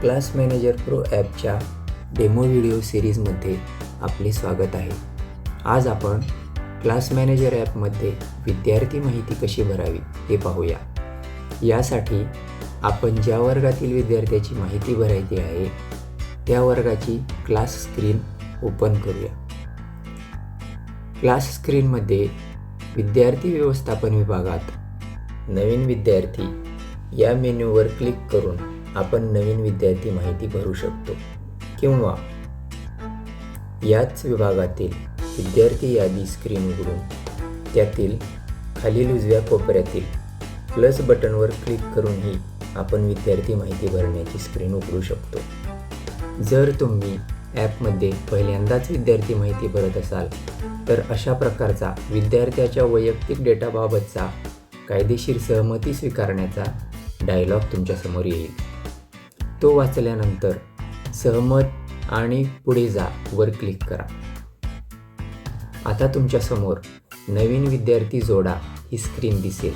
Class manager pro ॲपच्या demo video सिरीजमध्ये आपले स्वागत आहे. आज आपण क्लास मॅनेजर ॲपमध्ये विद्यार्थी माहिती कशी भरावी ते पाहूया. यासाठी आपण ज्या वर्गातील विद्यार्थ्याची माहिती भरायची आहे त्या वर्गाची क्लास स्क्रीन ओपन करूया. क्लास स्क्रीनमध्ये विद्यार्थी व्यवस्थापन विभागात नवीन विद्यार्थी या मेन्यूवर क्लिक करून आपण नवीन विद्यार्थी माहिती भरू शकतो किंवा याच विभागातील विद्यार्थी यादी स्क्रीन उघडून त्यातील खालील उजव्या कोपऱ्यातील प्लस बटनवर क्लिक करूनही आपण विद्यार्थी माहिती भरण्याची स्क्रीन उघडू शकतो. जर तुम्ही ॲपमध्ये पहिल्यांदाच विद्यार्थी माहिती भरत असाल तर अशा प्रकारचा विद्यार्थ्याच्या वैयक्तिक डेटाबाबतचा कायदेशीर सहमती स्वीकारण्याचा डायलॉग तुमच्यासमोर येईल. तो वाचल्यानंतर सहमत आणि पुढे जा वर क्लिक करा. आता तुमच्यासमोर नवीन विद्यार्थी जोडा ही स्क्रीन दिसेल.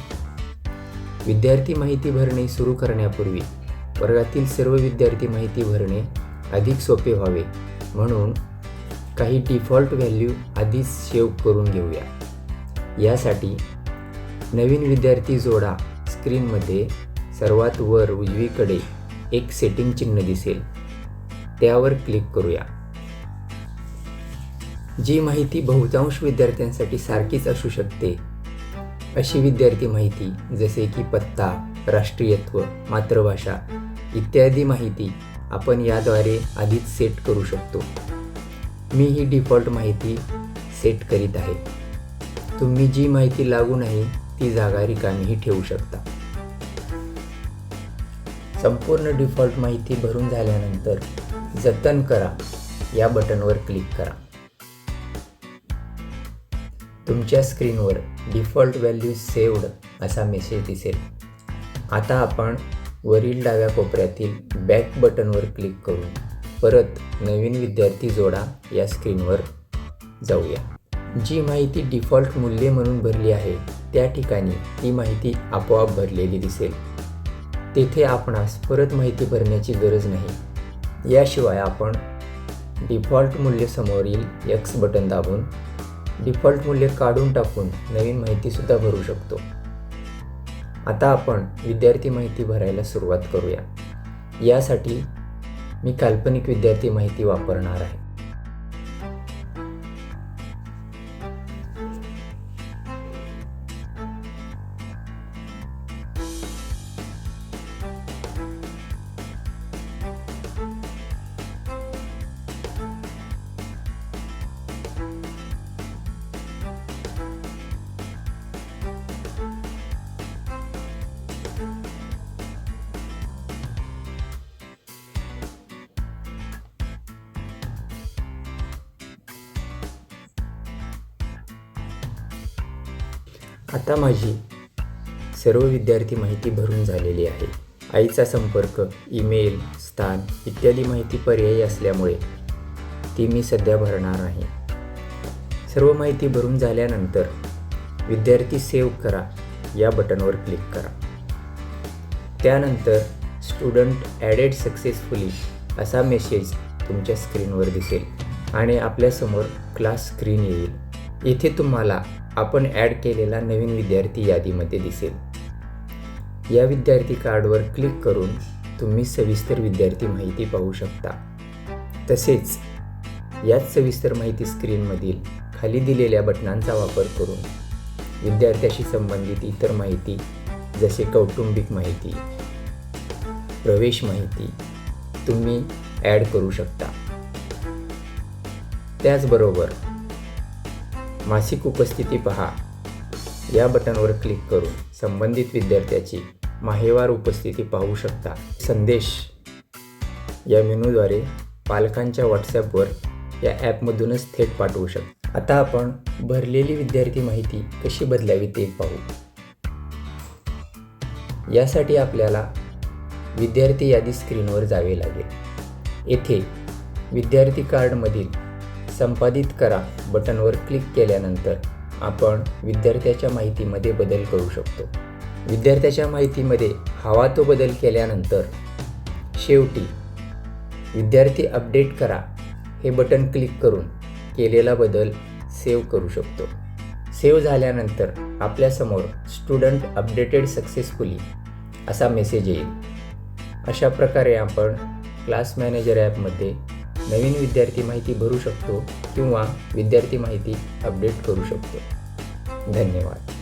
विद्यार्थी माहिती भरणे सुरू करण्यापूर्वी वर्गातील सर्व विद्यार्थी माहिती भरणे अधिक सोपे व्हावे. म्हणून काही डिफॉल्ट व्हॅल्यू आधीच सेव्ह करून घेऊया. यासाठी नवीन विद्यार्थी जोडा स्क्रीनमध्ये सर्वात वर उजवीकडे एक सेटिंग चिन्ह दिसेल. त्यावर क्लिक करूया. जी माहिती बहुतांश विद्यार्थ्यांसाठी सारखीच असू शकते. अशी विद्यार्थी माहिती जसे की पत्ता राष्ट्रीयत्व मातृभाषा इत्यादी माहिती आपण याद्वारे आधीच सेट करू शकतो. मी ही डिफॉल्ट माहिती सेट करीत आहे. तुम्ही जी माहिती लागू नाही ती जागा रिकामीही ठेवू शकता. संपूर्ण डिफॉल्ट माहिती भरून झाल्यानंतर जतन करा. या बटनवर क्लिक करा. तुमच्या स्क्रीनवर डिफॉल्ट व्हॅल्यू सेव्ड असा मेसेज दिसेल. आता आपण वरील डाव्या कोपऱ्यातील बॅक बटनवर क्लिक करून परत नवीन विद्यार्थी जोडा या स्क्रीनवर जाऊया. जी माहिती डिफॉल्ट मूल्य म्हणून भरली आहे त्या ठिकाणी ती माहिती आपोआप भरलेली दिसेल. तेथे आपणास परत माहिती भरण्याची गरज नाही. याशिवाय आपण डिफॉल्ट मूल्य समोरील यक्स बटन दाबून डिफॉल्ट मूल्य काढून टाकून नवीन माहितीसुद्धा भरू शकतो. आता आपण विद्यार्थी माहिती भरायला सुरुवात करूया. यासाठी मी काल्पनिक विद्यार्थी माहिती वापरणार आहे. आता माझी सर्व विद्यार्थी माहिती भरून झालेली आहे. आईचा संपर्क ईमेल स्थान इत्यादी माहिती पर्यायी असल्यामुळे ती मी सध्या भरणार नाही सर्व माहिती भरून झाल्यानंतर विद्यार्थी सेव्ह करा या बटनवर क्लिक करा. त्यानंतर स्टुडंट ॲडेड सक्सेसफुली असा मेसेज तुमच्या स्क्रीनवर दिसेल आणि आपल्यासमोर क्लास स्क्रीन येईल. येथे तुम्हाला आपण ॲड केलेला नवीन विद्यार्थी यादीमध्ये दिसेल. या विद्यार्थी कार्डवर क्लिक करून तुम्ही सविस्तर विद्यार्थी माहिती पाहू शकता. तसेच याच सविस्तर माहिती स्क्रीनमधील खाली दिलेल्या बटनांचा वापर करून विद्यार्थ्याशी संबंधित इतर माहिती जसे कौटुंबिक माहिती प्रवेश माहिती तुम्ही ॲड करू शकता. त्याचबरोबर मासिक उपस्थिती पहा. या बटनवर क्लिक करून संबंधित विद्यार्थ्याची माहेवार उपस्थिती पाहू शकता. संदेश. या मेनूद्वारे पालकांच्या व्हॉट्सॲपवर या ॲपमधूनच थेट पाठवू शकता. आता आपण भरलेली विद्यार्थी माहिती कशी बदलावी ते पाहू. यासाठी आपल्याला विद्यार्थी यादी स्क्रीनवर जावे लागेल. येथे विद्यार्थी कार्डमधील संपादित करा बटनवर क्लिक केल्यानंतर आपण विद्यार्थ्याच्या माहितीमध्ये बदल करू शकतो. विद्यार्थ्याच्या माहितीमध्ये हवा तो बदल केल्यानंतर शेवटी विद्यार्थी अपडेट करा हे बटन क्लिक करून केलेला बदल सेव्ह करू शकतो. सेव्ह झाल्यानंतर आपल्यासमोर स्टुडंट अपडेटेड सक्सेसफुली असा मेसेज येईल. अशा प्रकारे आपण क्लास मॅनेजर ॲपमध्ये नवीन विद्यार्थी माहिती भरू शकतो किंवा विद्यार्थी माहिती अपडेट करू शकतो. धन्यवाद.